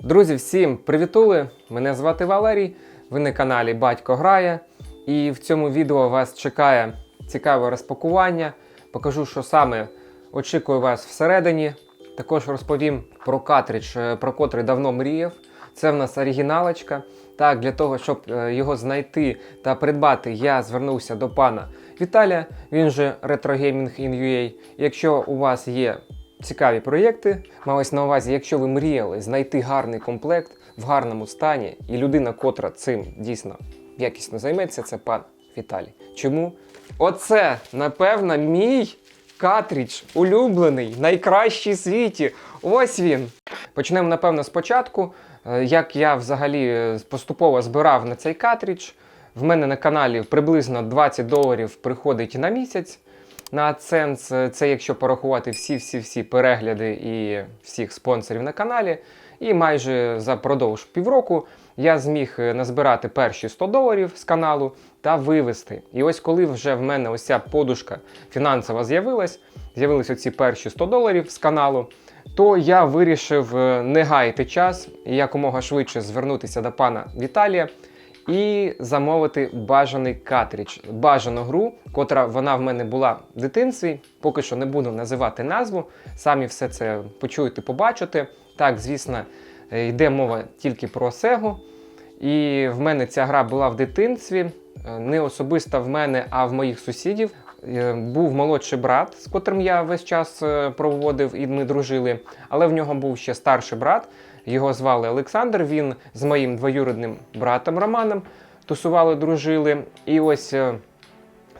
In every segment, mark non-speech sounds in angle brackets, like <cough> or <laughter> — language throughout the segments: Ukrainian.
Друзі, всім привітули! Мене звати Валерій. Ви на каналі Батько Грає. І в цьому відео вас чекає цікаве розпакування. Покажу, що саме очікує вас всередині. Також розповім про картридж, е, про котрий давно мріяв. Це в нас оригіналочка. Так, для того, щоб е, його знайти та придбати, я звернувся до пана Віталія, він же Retro Gaming. Якщо у вас є цікаві проєкти, малось на увазі, якщо ви мріяли знайти гарний комплект в гарному стані, і людина, котра цим дійсно якісно займеться, це пан Віталій. Чому? Оце, напевно, мій картридж улюблений, найкращий в світі. Ось він. Почнемо, напевно, спочатку. Е, Як я взагалі е, поступово збирав на цей картридж. В мене на каналі приблизно 20 доларів приходить на місяць на AdSense. Це якщо порахувати всі-всі-всі перегляди і всіх спонсорів на каналі. І майже за продовж півроку я зміг е, назбирати перші 100 доларів з каналу та вивести. І ось коли вже в мене ось ця подушка фінансова з'явилась, з'явились оці перші 100 доларів з каналу, то я вирішив е, не гаяти час і якомога швидше звернутися до пана Віталія і замовити бажаний картридж, бажану гру, котра вона в мене була в дитинстві. Поки що не буду називати назву. Самі все це почуєте, побачите. Так, звісно, е, йде мова тільки про Сегу. І в мене ця гра була в дитинстві. Е, Не особисто в мене, а в моїх сусідів. Е, Був молодший брат, з котрим я весь час проводив і ми дружили. Але в нього був ще старший брат. Його звали Олександр. Він з моїм двоюрідним братом Романом тусували, дружили. І ось е,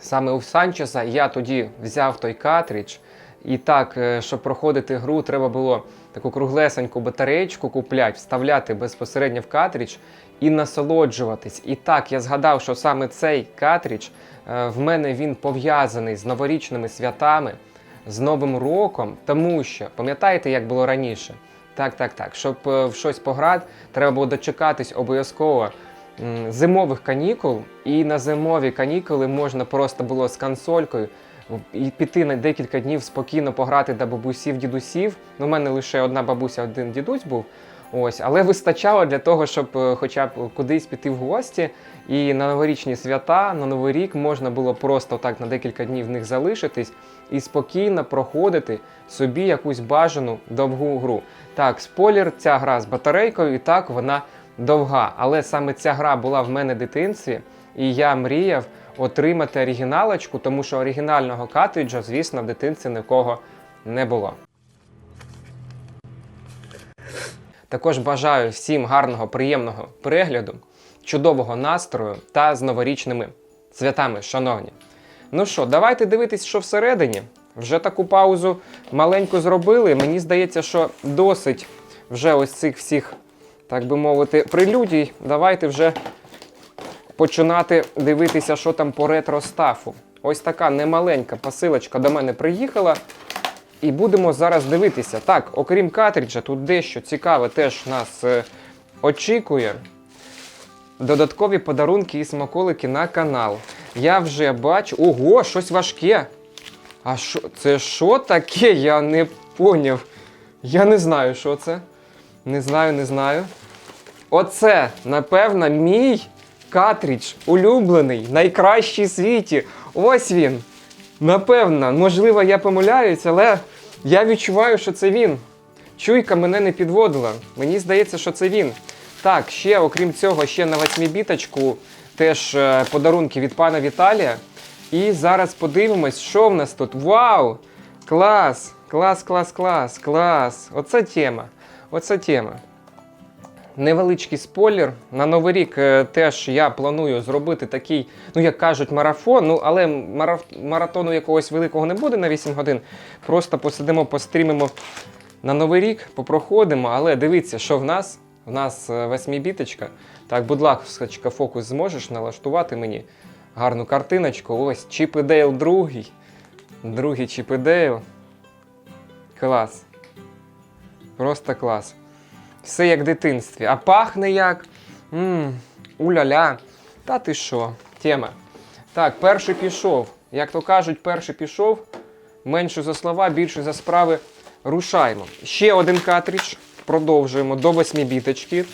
саме у Санчеса я тоді взяв той картридж. І так, е, щоб проходити гру, треба було таку круглесеньку батареєчку купляти, вставляти безпосередньо в картридж і насолоджуватись. І так, я згадав, що саме цей картридж е, в мене він пов'язаний з новорічними святами, з Новим роком, тому що пам'ятаєте, як було раніше? Так, так, так. Щоб е, в щось пограти, треба було дочекатись обов'язково зимових канікул, і на зимові канікули можна просто було з консолькою і піти на декілька днів спокійно пограти до бабусів, дідусів. Ну, у мене лише одна бабуся, один дідусь був. Ось, але вистачало для того, щоб е, хоча б кудись піти в гості. І на новорічні свята, на новий рік можна було просто так на декілька днів в них залишитись і спокійно проходити собі якусь бажану довгу гру. Так, спойлер, ця гра з батарейкою, і так вона довга. Але саме ця гра була в мене в дитинстві, і я мріяв отримати оригіналочку, тому що оригінального картриджа, звісно, в дитинстві нікого не було. Також бажаю всім гарного, приємного перегляду, чудового настрою та з новорічними святами, шановні. Ну що, давайте дивитись, що всередині. Вже таку паузу маленьку зробили. Мені здається, що досить вже ось цих всіх, так би мовити, прелюдій. Давайте вже починати дивитися, що там по ретро-стафу. Ось така немаленька посилочка до мене приїхала. І будемо зараз дивитися. Так, окрім картриджа, тут дещо цікаве теж нас е, очікує. Додаткові подарунки і смаколики на канал. Я вже бачу. Ого, щось важке. А що це що таке? Я не поняв. Я не знаю, що це. Не знаю, не знаю. Оце, напевно, мій картридж улюблений, найкращий в світі. Ось він. Напевно, можливо, я помиляюсь, але я відчуваю, що це він. Чуйка мене не підводила. Мені здається, що це він. Так, ще, окрім цього, ще на восьмібіточку теж е, подарунки від пана Віталія. І зараз подивимось, що в нас тут. Вау! Клас! Клас, клас, клас, клас! Оце тема. Оце тема. Невеличкий спойлер. На Новий рік е, теж я планую зробити такий, ну як кажуть, марафон. Ну, але маратону якогось великого не буде на 8 годин. Просто посидимо, пострімимо на Новий рік, попроходимо. Але дивіться, що в нас. В нас е, восьмібіточка. Так, будь ласка, фокус зможеш налаштувати мені гарну картиночку. Ось Чіп і Дейл другий. Другий Чіп і Дейл. Клас. Просто клас. Все як в дитинстві. А пахне як. Уля-ля. Та ти що? Тема. Так, перший пішов. Як то кажуть, перший пішов. Менше за слова, більше за справи. Рушаємо. Ще один картридж. продовжуємо до 8 біточки.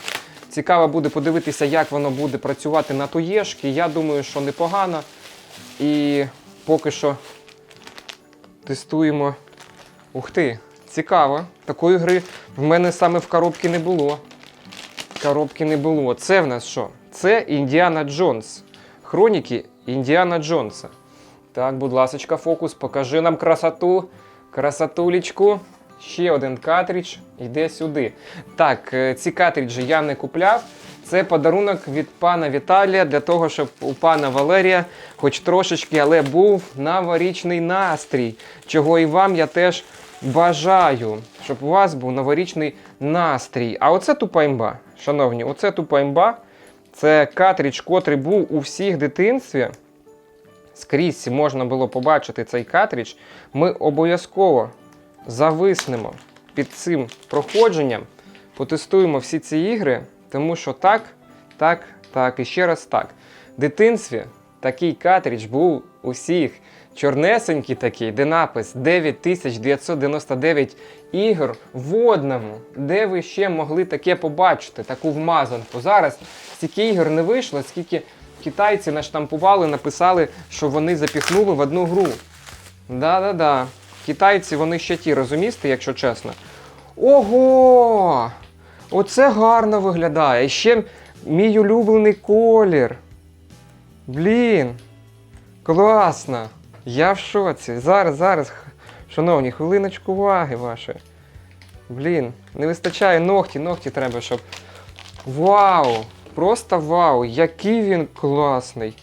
Цікаво буде подивитися, як воно буде працювати на туєшки. Я думаю, що непогано. І поки що тестуємо. Ух ти, цікаво. Такої гри в мене саме в коробці не було. Коробки не було. Це в нас що? Це Індіана Джонс. Хроніки Індіана Джонса. Так, будь ласочка, фокус, покажи нам красоту. Красотулечку. Ще один картридж йде сюди. Так, е, ці картриджі я не купляв. Це подарунок від пана Віталія для того, щоб у пана Валерія, хоч трошечки, але був новорічний настрій. Чого і вам я теж бажаю, щоб у вас був новорічний настрій. А оце тупа імба. Шановні, оце тупа імба. Це картридж, котрий був у всіх дитинстві. Скрізь можна було побачити цей картридж. Ми обов'язково зависнемо під цим проходженням, потестуємо всі ці ігри, тому що так, так, так і ще раз так. В дитинстві такий картридж був у всіх. Чорнесенький такий, де напис 9999 ігор в одному. Де ви ще могли таке побачити, таку вмазанку? Зараз стільки ігор не вийшло, скільки китайці наштампували, написали, що вони запіхнули в одну гру. Да-да-да. Китайці вони ще ті розумісти, якщо чесно. Ого! Оце гарно виглядає. Ще мій улюблений колір. Блін. Класно. Я в шоці. Зараз, зараз, шановні, хвилиночку уваги вашої. Блін, не вистачає ногті, ногті треба, щоб. Вау! Просто вау! Який він класний!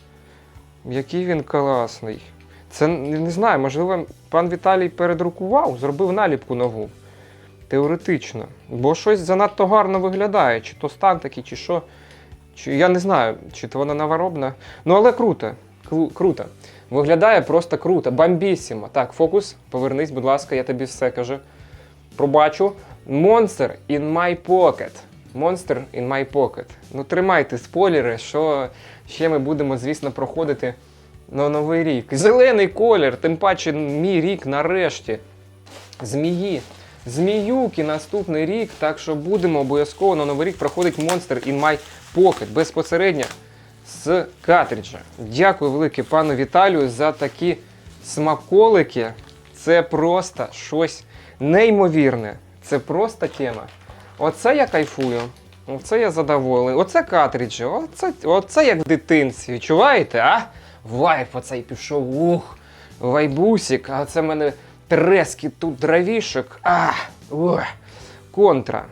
Який він класний. Це не не знаю, можливо, пан Віталій передрукував, зробив наліпку нову. Теоретично. Бо щось занадто гарно виглядає. Чи то стан такий, чи що. Чи, я не знаю, чи то вона новоробна. Ну, але круто. Кру- круто. Виглядає просто круто. Бомбісімо. Так, фокус, повернись, будь ласка, я тобі все кажу. Пробачу. Monster in my pocket. Monster in my pocket. Ну, тримайте спойлери, що ще ми будемо, звісно, проходити на Новий рік. Зелений колір, тим паче мій рік нарешті. Змії. Зміюки наступний рік, так що будемо обов'язково на Новий рік проходить Monster in My Pocket безпосередньо з картриджа. Дякую велике пану Віталію за такі смаколики. Це просто щось неймовірне. Це просто тема. Оце я кайфую. Оце я задоволений. Оце картриджі. Оце, оце як в дитинстві. Чуваєте, а? Вайп оцей пішов. Ух. Вайбусік. А це в мене трески тут дровішок. А, ух. Контра.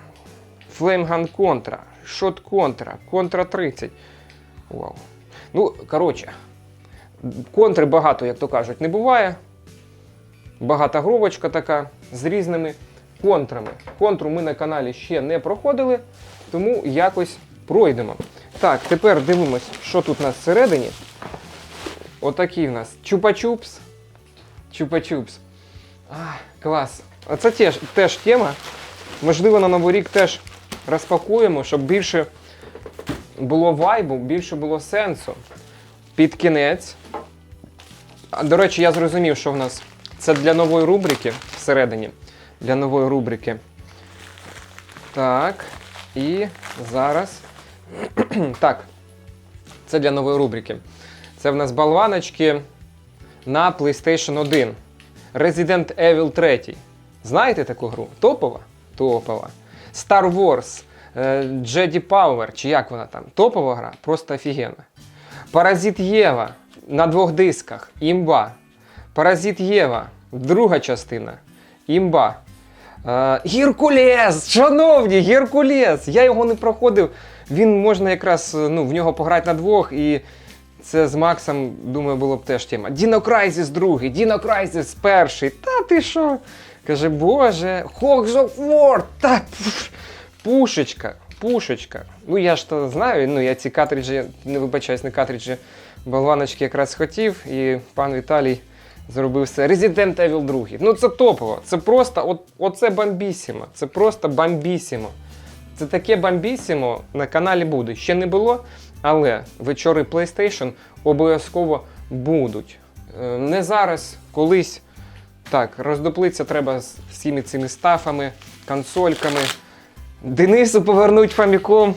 Флеймган контра. Шот контра. Контра 30. Вау. Ну, коротше, контри багато, як то кажуть, не буває. Багата гровочка така з різними контрами. Контру ми на каналі ще не проходили, тому якось пройдемо. Так, тепер дивимось, що тут у нас всередині. Отакий в нас чупа-чупс. Чупа-чупс. А, клас. А це теж, теж тема. Можливо, на Новий рік теж розпакуємо, щоб більше було вайбу, більше було сенсу. Під кінець. До речі, я зрозумів, що в нас це для нової рубрики всередині. Для нової рубрики. Так. І зараз. <clears throat> так. Це для нової рубрики. Це в нас болваночки на PlayStation 1. Resident Evil 3. Знаєте таку гру? Топова? Топова. Star Wars. Е, Jedi Power, чи як вона там? Топова гра, просто офігенна. Паразит Єва на двох дисках. Імба. Паразит Єва. Друга частина. Імба. Е, Геркулес! Шановні, Геркулес! Я його не проходив. Він можна якраз е, ну, в нього пограти на двох, і це з Максом, думаю, було б теж тема. Діно Крайзіс другий, Діно Крайзіс перший. Та ти що? Каже, Боже, of War! Та пушечка, пушечка. Ну я ж то знаю, ну я ці картриджі, не вибачаюсь, не картриджі, болваночки якраз хотів, і пан Віталій зробив все. Resident Evil 2. Ну це топово. Це просто, от, оце бомбісімо. Це просто бомбісімо. Це таке бомбісімо на каналі буде. Ще не було, але вечори PlayStation обов'язково будуть. Е, Не зараз, колись. Так, роздоплитися треба з всіми цими стафами, консольками. Денису повернуть фаміком,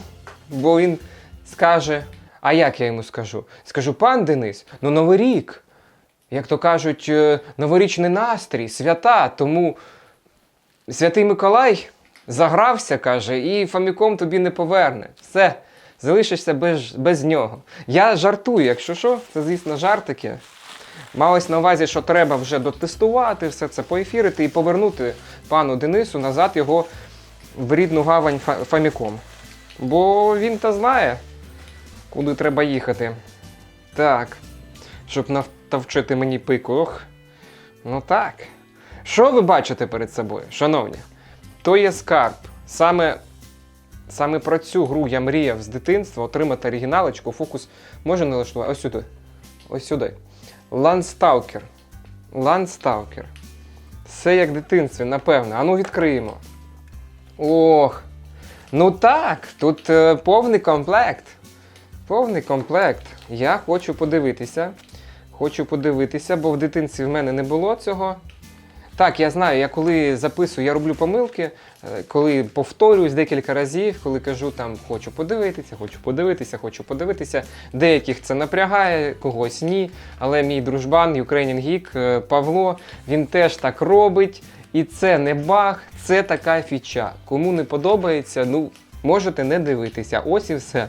бо він скаже. А як я йому скажу? Скажу, пан Денис, ну Новий рік. Як то кажуть, е, новорічний настрій, свята, тому Святий Миколай загрався, каже, і фаміком тобі не поверне. Все, залишишся без, без нього. Я жартую, якщо що, це, звісно, жартики. Малось на увазі, що треба вже дотестувати, все це поефірити і повернути пану Денису назад його в рідну гавань фаміком. Бо він то знає, куди треба їхати. Так, щоб навчити мені пику. Ох. Ну так. Що ви бачите перед собою, шановні? То є скарб. Саме, саме про цю гру я мріяв з дитинства отримати оригіналочку. Фокус може налаштувати. Ось сюди. Ось сюди. Лансталкер. Лансталкер. Все як в дитинстві, напевно. Ану відкриємо. Ох. Ну так, тут е, повний комплект. Повний комплект. Я хочу подивитися. Хочу подивитися, бо в дитинстві в мене не було цього. Так, я знаю, я коли записую, я роблю помилки, е, коли повторююсь декілька разів, коли кажу там хочу подивитися, хочу подивитися, хочу подивитися. Деяких це напрягає, когось ні. Але мій дружбан, Ukrainian Geek, е, Павло, він теж так робить. І це не баг, це така фіча. Кому не подобається, ну можете не дивитися. Ось і все.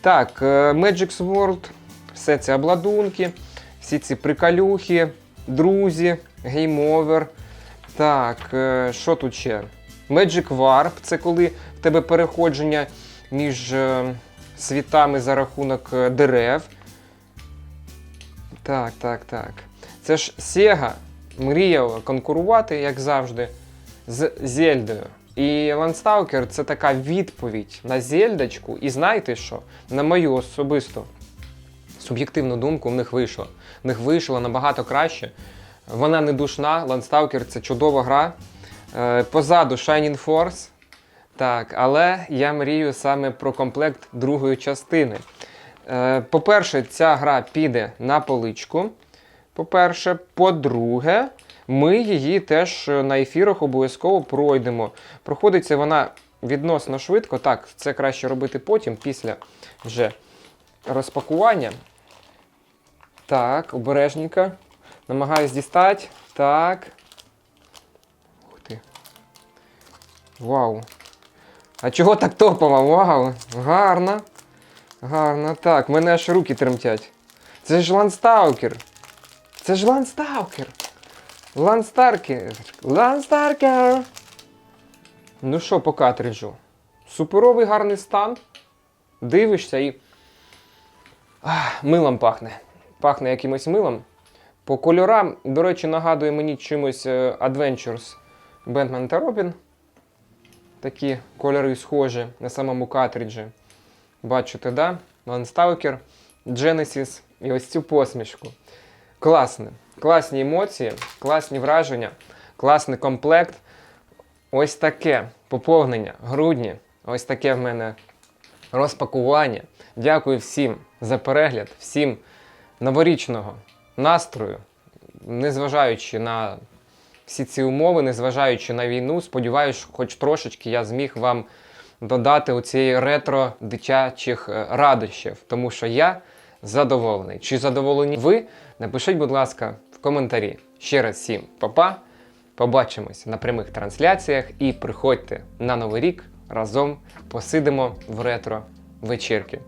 Так, е, Magic World, все це обладунки, всі ці приколюхи, друзі, гейм-овер. Так, е, що тут ще? Magic Warp це коли в тебе переходження між е, світами за рахунок дерев. Так, так, так. Це ж Sega мріяла конкурувати, як завжди, з Зельдою. І Landstalker це така відповідь на Зельдочку. І знаєте що? На мою особисту суб'єктивну думку, в них вийшло. В них вийшло набагато краще. Вона не душна, Landstalker це чудова гра. Е, Позаду Shining Force. Так, але я мрію саме про комплект другої частини. Е, По-перше, ця гра піде на поличку. По-перше, по-друге, ми її теж на ефірах обов'язково пройдемо. Проходиться вона відносно швидко. Так, це краще робити потім, після вже розпакування. Так, обережненько. Намагаюсь дістати. Так. Ух ти. Вау. А чого так топово? Вау! Гарно. Гарно. Так, мене аж руки тремтять. Це ж лансталкер. Це ж лансталкер. Ланстаркер. Ланстаркер. Ну що по картриджу? Суперовий гарний стан. Дивишся і. Ах, милом пахне. Пахне якимось милом. По кольорам, до речі, нагадує мені чимось е, Adventures Batman та Robin. Такі кольори схожі на самому картриджі. Бачите, да? Landstalker, Genesis і ось цю посмішку. Класне. Класні емоції, класні враження, класний комплект. Ось таке поповнення грудні. Ось таке в мене розпакування. Дякую всім за перегляд, всім новорічного настрою, незважаючи на всі ці умови, незважаючи на війну. Сподіваюсь, хоч трошечки я зміг вам додати у цієї ретро дитячих е, радощів, тому що я задоволений. Чи задоволені ви? Напишіть, будь ласка, в коментарі. Ще раз всім па-па. Побачимось на прямих трансляціях і приходьте на Новий рік разом посидимо в ретро вечірки.